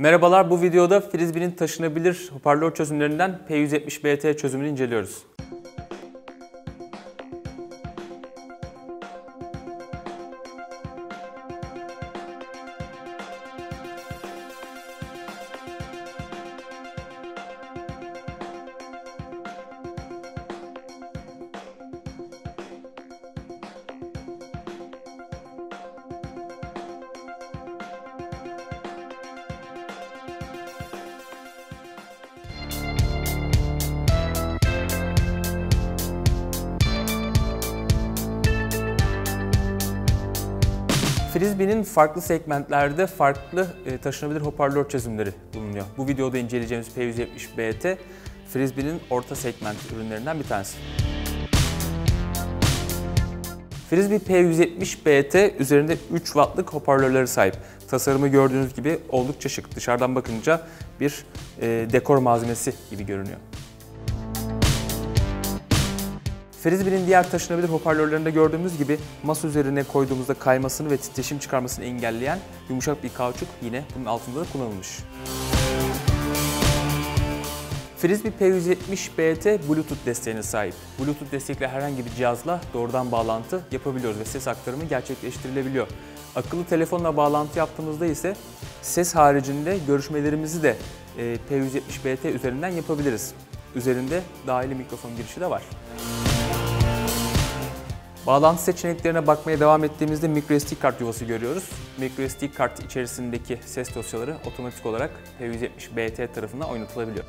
Merhabalar, bu videoda Frisbee'nin taşınabilir hoparlör çözümlerinden P170BT çözümünü inceliyoruz. Frisbee'nin farklı segmentlerde farklı e, taşınabilir hoparlör çözümleri bulunuyor. Bu videoda inceleyeceğimiz P170BT, Frisbee'nin orta segment ürünlerinden bir tanesi. Frisbee P170BT üzerinde 3 wattlık hoparlörleri sahip. Tasarımı gördüğünüz gibi oldukça şık. Dışarıdan bakınca bir e, dekor malzemesi gibi görünüyor. Frisbee'nin diğer taşınabilir hoparlörlerinde gördüğümüz gibi masa üzerine koyduğumuzda kaymasını ve titreşim çıkarmasını engelleyen yumuşak bir kauçuk yine bunun altında da kullanılmış. Frisbee P170BT Bluetooth desteğine sahip. Bluetooth destekli herhangi bir cihazla doğrudan bağlantı yapabiliyoruz ve ses aktarımı gerçekleştirilebiliyor. Akıllı telefonla bağlantı yaptığımızda ise ses haricinde görüşmelerimizi de e, P170BT üzerinden yapabiliriz. Üzerinde dahili mikrofon girişi de var. Bağlantı seçeneklerine bakmaya devam ettiğimizde microSD kart yuvası görüyoruz. MicroSD kart içerisindeki ses dosyaları otomatik olarak P170BT tarafından oynatılabiliyor.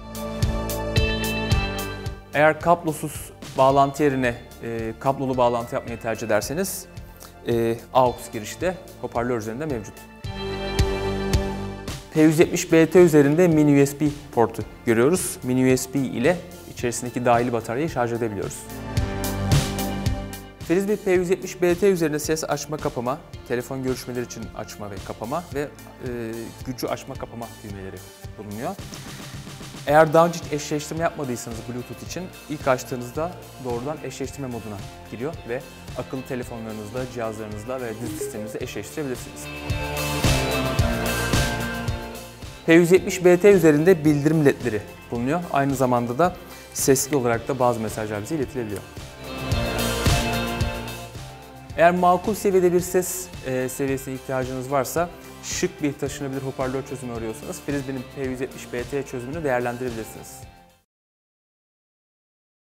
Eğer kablosuz bağlantı yerine e, kablolu bağlantı yapmayı tercih ederseniz e, AUX girişi de hoparlör üzerinde mevcut. P170BT üzerinde mini USB portu görüyoruz. Mini USB ile içerisindeki dahili bataryayı şarj edebiliyoruz. Frisbee P170BT üzerinde ses açma kapama, telefon görüşmeleri için açma ve kapama ve e, gücü açma kapama düğmeleri bulunuyor. Eğer daha önce eşleştirme yapmadıysanız Bluetooth için ilk açtığınızda doğrudan eşleştirme moduna giriyor ve akıllı telefonlarınızla, cihazlarınızla ve disk sisteminizle eşleştirebilirsiniz. P170BT üzerinde bildirim ledleri bulunuyor. Aynı zamanda da sesli olarak da bazı mesajlar bize iletilebiliyor. Eğer makul seviyede bir ses e, seviyesine ihtiyacınız varsa şık bir taşınabilir hoparlör çözümü arıyorsanız Frisbee'nin P170BT çözümünü değerlendirebilirsiniz.